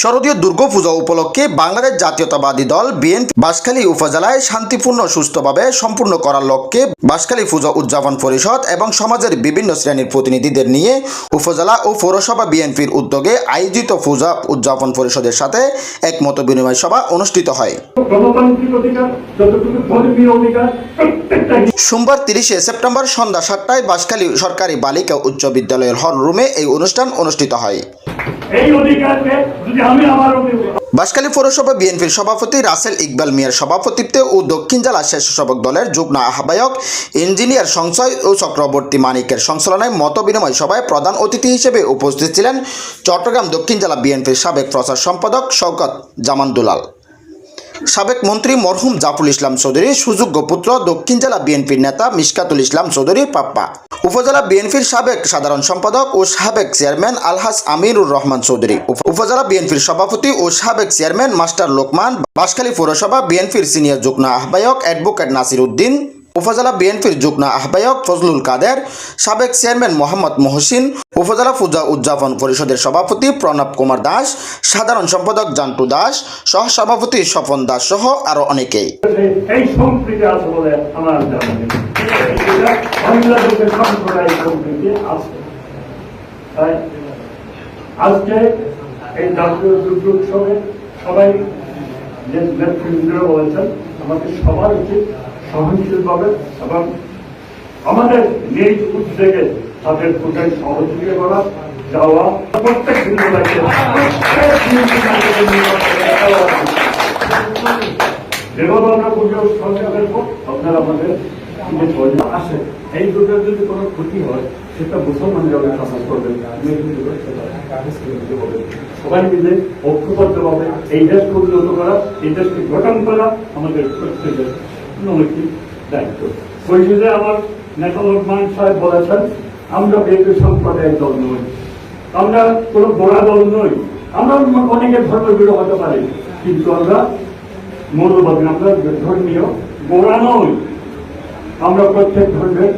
শারদীয় দুর্গাপূজা উপলক্ষে বাংলাদেশ জাতীয়তাবাদী দল, বিএনপি, বাঁশখালী উপজেলায় শান্তিপূর্ণ, সুস্থভাবে সম্পূর্ণ করার লক্ষ্যে বাঁশখালী পূজা উদযাপন পরিষদ এবং সমাজের বিভিন্ন শ্রেণির প্রতিনিধিদের নিয়ে উপজেলা ও পৌরসভা বিএনপির উদ্যোগে আয়োজিত পূজা উদযাপন পরিষদের সাথে একমত বিনিময় সভা অনুষ্ঠিত হয়। সোমবার তিরিশে সেপ্টেম্বর সন্ধ্যা সাতটায় বাঁশখালী সরকারি বালিকা উচ্চ বিদ্যালয়ের হল রুমে এই অনুষ্ঠান অনুষ্ঠিত হয়। এই অধিকারকে যদি আমি আমার বাসকালী পৌরসভা বিএনপির সভাপতি রাসেল ইকবাল মিয়ার সভাপতিত্বে ও দক্ষিণ জেলা স্বেচ্ছাসেবক দলের যুগ্ম আহ্বায়ক, ইঞ্জিনিয়ার সংশয় ও চক্রবর্তী মানিকের সঞ্চালনায় মত বিনিময় সভায় প্রধান অতিথি হিসেবে উপস্থিত ছিলেন চট্টগ্রাম দক্ষিণ জেলা বিএনপির সাবেক প্রচার সম্পাদক শওকত জামান দুলাল সাবেক মন্ত্রী মরহুম জাফুল ইসলাম চৌধুরী সুযোগ্য পুত্র দক্ষিণ জেলা বিএনপির নেতা মিসকাতুল ইসলাম চৌধুরী পাপ্পা। উপজেলা বিএনপির সাবেক সাধারণ সম্পাদক ও সাবেক চেয়ারম্যান আলহাস আমিরুর রহমান চৌধুরী। উপ- উপজেলা বিএনপির সভাপতি ও সাবেক চেয়ারম্যান মাস্টার লোকমান বাসখালী পৌরসভা বিএনপির সিনিয়র যুগ্ম আহ্বায়ক অ্যাডভোকেট নাসির উদ্দিন উপজেলা বিএনপির যুগ্ম আহ্বায়ক ফজলুল কাদের, সাবেক চেয়ারম্যান মোহাম্মদ মহসিন, উপজেলা পূজা উদযাপন পরিষদের সভাপতি প্রণব কুমার দাস, সাধারণ সম্পাদক জান্টু দাস, সহসভাপতি স্বপন দাস সহ আরও অনেকেই। আজকে এই জাতীয় দুর্যোগ সবাই যে নেতৃবৃন্দ বলেছেন আমাদের সবার উচিত সহনশীলভাবে এবং আমাদের নিজ উদ্যোগে তাদের প্রতি সহযোগিতা করা যাওয়া প্রত্যেক হিন্দুদাকে যেভাবে আমরা দেখব আপনারা আমাদের আসে। এই দুটোর যদি কোনো ক্ষতি হয়, সেটা মুসলমান যাবে সমাজ করবেন। সবাই মিলে ঐক্যবদ্ধভাবে এই দেশকে উন্নত করা, এই দেশকে গঠন করা আমাদের প্রত্যেকের নৈতিক দায়িত্ব। পরিষদে আমার সাহেব বলেছেন, আমরা সম্প্রদায়ের দল নই, আমরা দল নই, আমরা অনেকের হতে পারি, কিন্তু আমরা আমরা ধর্মীয় গোড়া নই। আমরা প্রত্যেক ধর্মের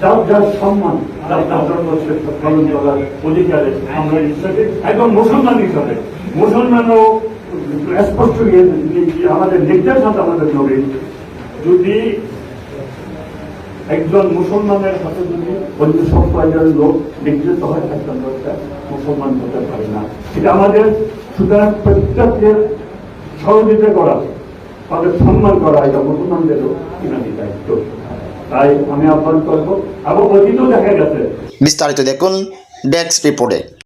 যার যার সম্মান, যার যার ধর্ম শ্রেষ্ঠ পালন করার অধিকারে আমরা হিসাবে একদম মুসলমান হিসাবে, মুসলমানও স্পষ্ট ইয়ে- আমাদের নির্দেশ আমাদের নবী যদি একজন মুসলমানের হাতে যদি অন্য সব কয়েকজন লোক নির্যাতিত হয়, একজন লোকটা মুসলমান হতে পারে না। এটা আমাদের সুতরাং প্রত্যেকের সহযোগিতা করা, তাদের সম্মান করা, এটা মুসলমানদেরও ইনাদি দায়িত্ব। তাই আমি আহ্বান করব। এবং অতীতও দেখা গেছে। বিস্তারিত দেখুন ডেস্ক রিপোর্টে।